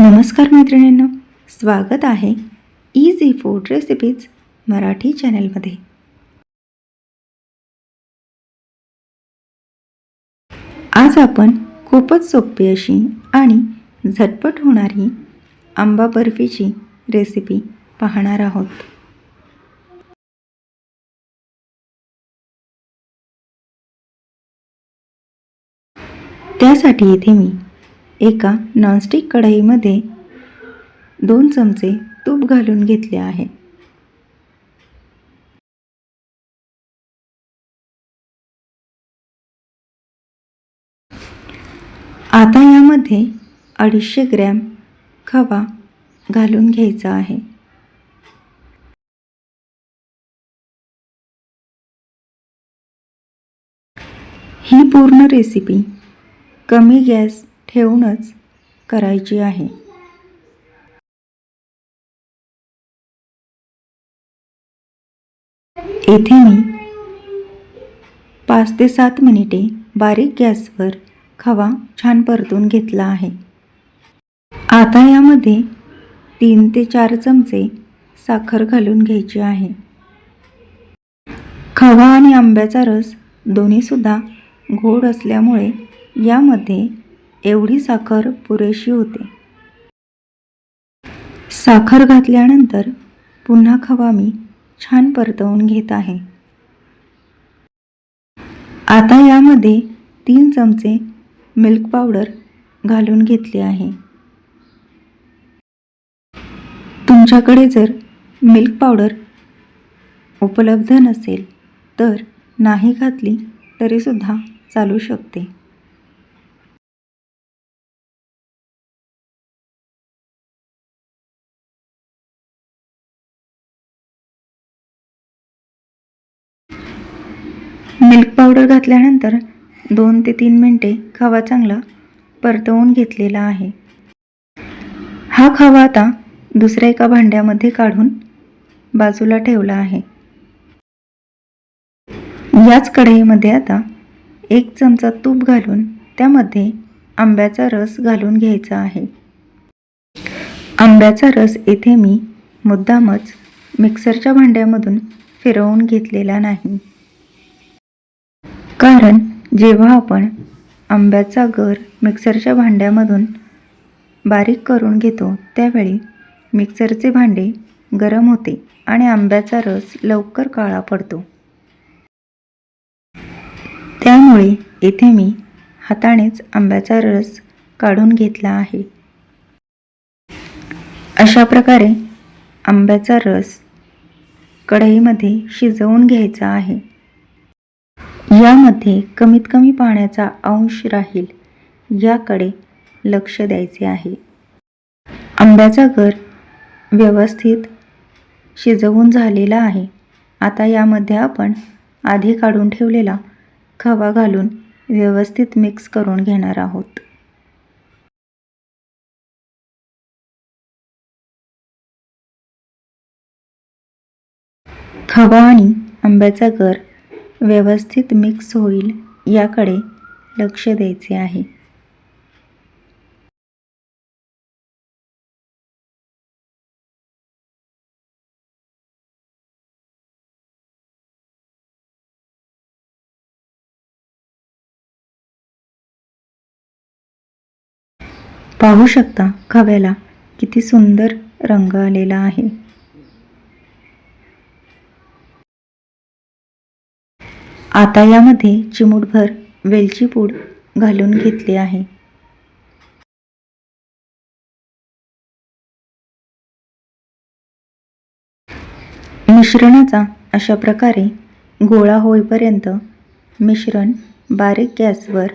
नमस्कार मैत्रिणींनो स्वागत आहे इझी फूड रेसिपीज मराठी चॅनलमध्ये. आज आपण खूपच सोपी अशी आणि झटपट होणारी आंबा बर्फीची रेसिपी पाहणार आहोत. त्यासाठी इथे मी एका नॉनस्टिक कढईमध्ये दोन चमचे तूप घालून घेतले आहे. आता यामध्ये अडीचशे ग्रॅम खवा घालून घ्यायचा आहे. ही पूर्ण रेसिपी कमी गॅस ठेवूनच करायची आहे. येथे मी पाच ते सात मिनिटे बारीक गॅसवर खवा छान परतून घेतला आहे. आता यामध्ये तीन ते चार चमचे साखर घालून घ्यायची आहे. खवा आणि आंब्याचा रस दोन्हीसुद्धा गोड असल्यामुळे यामध्ये एवढी साखर पुरेशी होते. साखर घातल्यानंतर पुन्हा खवा मी छान परतवून घेत आहे. आता यामध्ये तीन चमचे मिल्क पावडर घालून घेतले आहे. तुमच्याकडे जर मिल्क पावडर उपलब्ध नसेल तर नाही घातली तरीसुद्धा चालू शकते. मिल्क पावडर घातल्यानंतर दोन ते तीन मिनटे खवा चांगला परतवून घेतलेला आहे. हा खवा आता दुसऱ्या एका भांड्यामध्ये काढून बाजूला ठेवला आहे. याच कढईमध्ये आता एक चमचा तूप घालून त्यामध्ये आंब्याचा रस घालून घ्यायचा आहे. आंब्याचा रस येथे मी मुद्दामच मिक्सरच्या भांड्यामधून फिरवून घेतलेला नाही. कारण जेव्हा आपण आंब्याचा गर मिक्सरच्या भांड्यामधून बारीक करून घेतो त्यावेळी मिक्सरचे भांडे गरम होते आणि आंब्याचा रस लवकर काळा पडतो. त्यामुळे येथे मी हातानेच आंब्याचा रस काढून घेतला आहे. अशा प्रकारे आंब्याचा रस कढईमध्ये शिजवून घ्यायचा आहे. यामध्ये कमीत कमी पाण्याचा अंश राहील. याकडे लक्ष द्यायचे आहे. आंब्याचा घर व्यवस्थित शिजवून झालेला आहे. आता यामध्ये आपण आधी काढून ठेवलेला खवा घालून व्यवस्थित मिक्स करून घेणार आहोत. खवा आणि आंब्याचा गर व्यवस्थित मिक्स होईल याकडे लक्ष द्यायचे आहे. पाहू शकता खव्याला किती सुंदर रंग आलेला आहे. आता यामध्ये चिमूटभर वेलची पूड घालून घेतली आहे. मिश्रणाचा अशा प्रकारे गोळा होईपर्यंत मिश्रण बारीक गॅसवर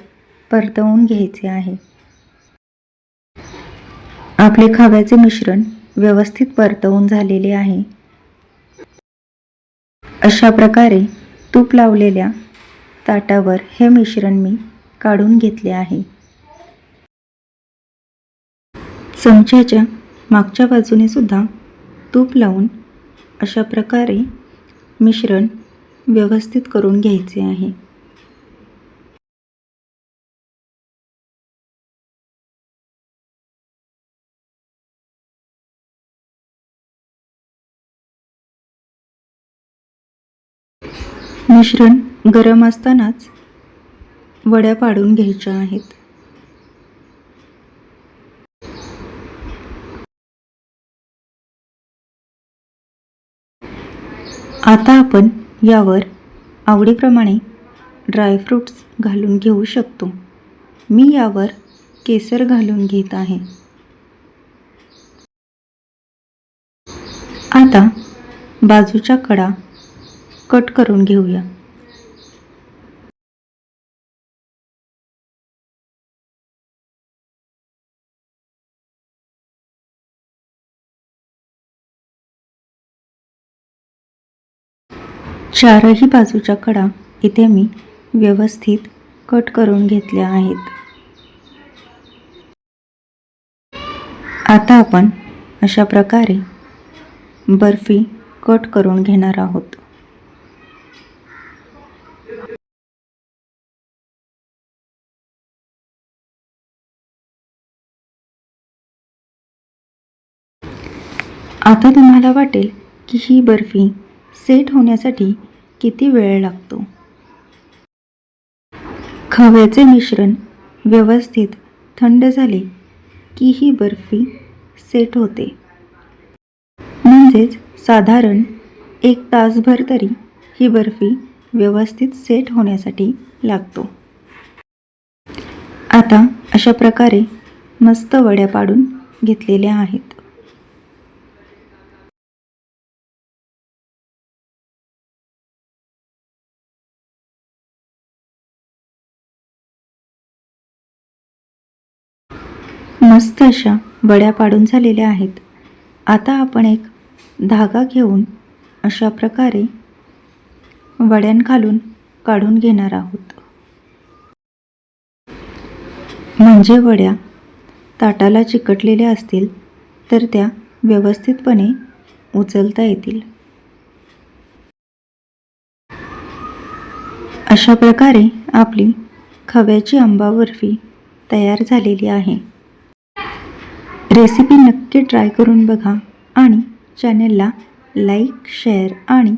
परतवून घ्यायचे आहे. आपले खव्याचे मिश्रण व्यवस्थित परतवून झालेले आहे. अशा प्रकारे तूप लावलेल्या ताटावर हे मिश्रण मी काढून घेतले आहे. चमच्याच्या मागच्या बाजूने सुद्धा तूप लावून अशा प्रकारे मिश्रण व्यवस्थित करून घ्यायचे आहे. मिश्रण गरम असतानाच वड्या पाडून घ्यायच्या आहेत. आता आपण यावर आवडीप्रमाणे ड्रायफ्रूट्स घालून घेऊ शकतो. मी यावर केसर घालून घेत आहे. आता बाजूच्या कडा कट करून घेऊया. चारही बाजूच्या कडा इथे मी व्यवस्थित कट करून घेतल्या आहेत. आता आपण अशा प्रकारे बर्फी कट करून घेणार आहोत. आता तुम्हाला वाटेल की ही बर्फी सेट होण्यासाठी किती वेळ लागतो. खव्याचे मिश्रण व्यवस्थित थंड झाले की ही बर्फी सेट होते. म्हणजेच साधारण एक तासभर तरी ही बर्फी व्यवस्थित सेट होण्यासाठी लागतो. आता अशा प्रकारे मस्त वड्या पाडून घेतलेल्या आहेत. अशा वड्या पाडून झालेल्या आहेत. आता आपण एक धागा घेऊन अशा प्रकारे वड्यांखालून काढून घेणार आहोत. म्हणजे वड्या ताटाला चिकटलेल्या असतील तर त्या व्यवस्थितपणे उचलता येतील. अशा प्रकारे आपली खव्याची आंबा बर्फी तयार झालेली आहे. रेसिपी नक्की ट्राय करून बघा आणि चॅनेलला लाईक शेअर आणि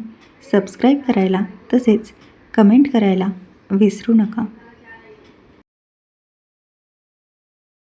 सबस्क्राईब करायला तसेच कमेंट करायला विसरू नका.